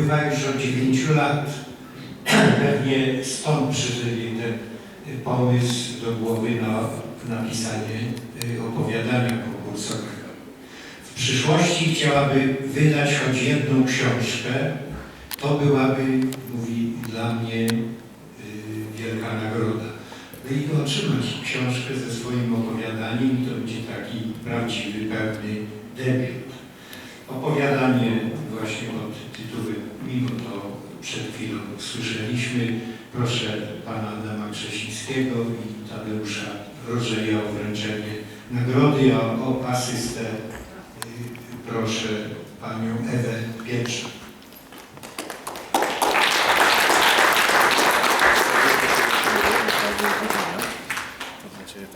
upływa już od 9 lat. Pewnie stąd przyszedł ten y, pomysł do głowy na napisanie y, opowiadania konkursowego. W przyszłości chciałaby wydać choć jedną książkę. To byłaby, mówi, dla mnie y, wielka nagroda. I otrzymać książkę ze swoim opowiadaniem, to będzie taki prawdziwy, pełny debiut. Opowiadanie właśnie przed chwilą słyszeliśmy. Proszę pana Adama Krzesińskiego i Tadeusza Rożeja o wręczenie nagrody, a o asystę y, proszę panią Ewę Pietrzak. To dla Ciebie